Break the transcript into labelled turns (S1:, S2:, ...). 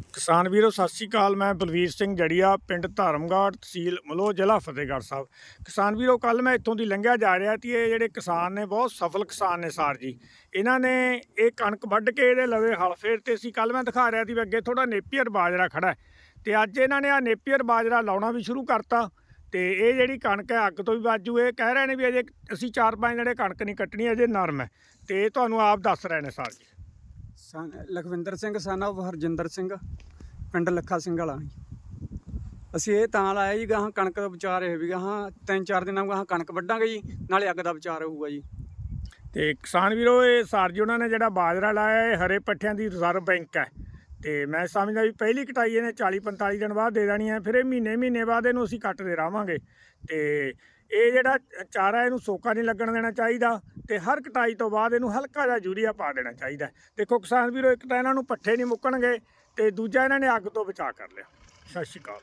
S1: ਕਿਸਾਨ ਵੀਰੋ, ਸਤਿ ਸ਼੍ਰੀ ਅਕਾਲ। ਮੈਂ ਬਲਵੀਰ ਸਿੰਘ ਜੜੀਆ, ਪਿੰਡ ਧਰਮਗੜ੍ਹ, ਤਹਿਸੀਲ ਮਲੋ ਜ਼ਿਲ੍ਹਾ ਫਤਿਹਗੜ੍ਹ ਸਾਹਿਬ। ਕਿਸਾਨ ਵੀਰੋ ਕੱਲ ਮੈਂ ਇੱਥੋਂ ਦੀ ਲੰਘਿਆ ਜਾ ਰਿਹਾ ਸੀ। ਇਹ ਜਿਹੜੇ ਕਿਸਾਨ ਨੇ, ਬਹੁਤ ਸਫਲ ਕਿਸਾਨ ਨੇ ਸਾਰ ਜੀ। ਇਹਨਾਂ ਨੇ ਇਹ ਕਣਕ ਵੱਢ ਕੇ ਇਹਦੇ ਲਵੇ ਹਲ ਫੇਰ ਤੇ ਸੀ ਕੱਲ ਮੈਂ ਦਿਖਾ ਰਿਹਾ ਸੀ ਵੀ ਅੱਗੇ ਥੋੜਾ ਨੇਪੀਅਰ ਬਾਜਰਾ ਖੜਾ ਹੈ। ਤੇ ਅੱਜ ਇਹਨਾਂ ਨੇ ਆ ਨੇਪੀਅਰ ਬਾਜਰਾ ਲਾਉਣਾ ਵੀ ਸ਼ੁਰੂ ਕਰਤਾ। ਤੇ ਇਹ ਜਿਹੜੀ ਕਣਕ ਹੈ, ਅੱਗ ਤੋਂ ਵੀ ਬਾਜੂ ਇਹ ਕਹਿ ਰਹੇ ਨੇ ਵੀ ਅਜੇ ਅਸੀਂ 4-5 ਜਿਹੜੇ ਕਣਕ ਨਹੀਂ ਕੱਟਣੀ, ਅਜੇ ਨਰਮ ਹੈ। ਤੇ ਇਹ ਤੁਹਾਨੂੰ ਆਪ ਦੱਸ ਰਹੇ ਨੇ ਸਾਰ ਜੀ।
S2: ਲਖਵਿੰਦਰ ਸਿੰਘ ਸਨ of ਹਰਜਿੰਦਰ ਸਿੰਘ, ਪਿੰਡ ਲੱਖਾ ਸਿੰਘ ਵਾਲਾ ਜੀ। ਅਸੀਂ ਇਹ ਤਾਂ ਲਾਇਆ ਜੀ, ਗਾਹਾਂ ਕਣਕ ਦਾ ਵਿਚਾਰ ਇਹ ਵੀ, ਗਾਹਾਂ ਤਿੰਨ ਚਾਰ ਦਿਨਾਂ ਗਾਹਾਂ ਕਣਕ ਵੱਢਾਂਗੇ ਜੀ, ਨਾਲੇ ਅੱਗ ਦਾ ਵਿਚਾਰ ਹੋਊਗਾ ਜੀ।
S1: ਤੇ ਕਿਸਾਨ ਵੀਰੋ, ਇਹ ਸਰ ਜੀ ਉਹਨਾਂ ਨੇ ਜਿਹੜਾ ਬਾਜਰਾ ਲਾਇਆ, ਇਹ ਹਰੇ ਪੱਠਿਆਂ ਦੀ ਰਿਜ਼ਰਵ ਬੈਂਕ ਹੈ। ਤੇ ਮੈਂ ਸਮਝਦਾ ਵੀ ਪਹਿਲੀ ਕਟਾਈ ਇਹਨੇ 40 45 ਦਿਨ ਬਾਅਦ ਦੇ ਦੇਣੀ ਹੈ, ਫਿਰ ਇਹ ਮਹੀਨੇ ਮਹੀਨੇ ਬਾਅਦ ਇਹਨੂੰ ਅਸੀਂ ਕੱਟਦੇ ਰਹਾਂਗੇ। ਤੇ ਇਹ ਜਿਹੜਾ ਚਾਰਾ, ਇਹਨੂੰ ਸੋਕਾ ਨਹੀਂ ਲੱਗਣ ਦੇਣਾ ਚਾਹੀਦਾ। ਤੇ ਹਰ ਕਟਾਈ ਤੋਂ ਬਾਅਦ ਇਹਨੂੰ ਹਲਕਾ ਜਿਹਾ ਯੂਰੀਆ ਪਾ ਦੇਣਾ ਚਾਹੀਦਾ ਦੇਖੋ ਕਿਸਾਨ ਵੀਰੋ, ਇੱਕ ਤਾਂ ਇਹਨਾਂ ਨੂੰ ਪੱਠੇ ਨਹੀਂ ਮੁੱਕਣਗੇ ਤੇ ਦੂਜਾ ਇਹਨਾਂ ਨੇ ਅੱਗ ਤੋਂ ਬਚਾ ਕਰ ਲਿਆ। ਸਤਿ ਸ਼੍ਰੀ ਅਕਾਲ।